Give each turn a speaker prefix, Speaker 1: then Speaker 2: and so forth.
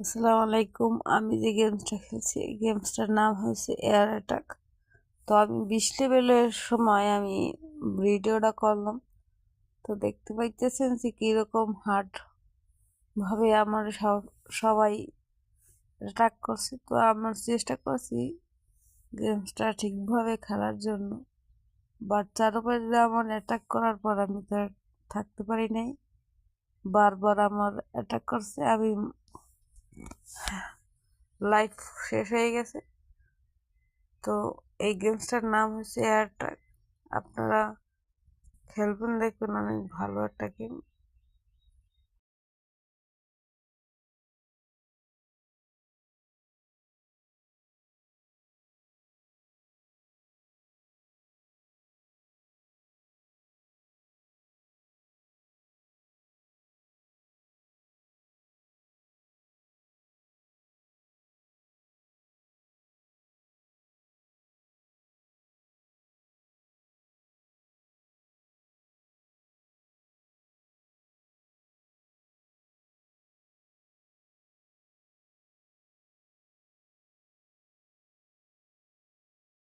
Speaker 1: আসসালামু আলাইকুম। আমি যে গেমসটা খেলছি গেমসটার নাম হয়েছে এয়ার অ্যাটাক। তো আমি বিশ লেভেলের সময় আমি ভিডিওটা করলাম। তো দেখতে পাইতেছেন যে কীরকম হার্ড ভাবে আমার সব, সবাই অ্যাটাক করছে। তো আমার চেষ্টা করছি গেমসটা ঠিকভাবে খেলার জন্য। বাট চারোপাশে আমার অ্যাটাক করার পর আমি তো থাকতে পারি নাই। বারবার আমার অ্যাটাক করছে। আমি লাইফ শেষ হয়ে গেছে। তো এই গেমসটার নাম হচ্ছে এয়ারট্যাগ আপনারা খেলবেন, দেখবেন অনেক ভালো একটা গেম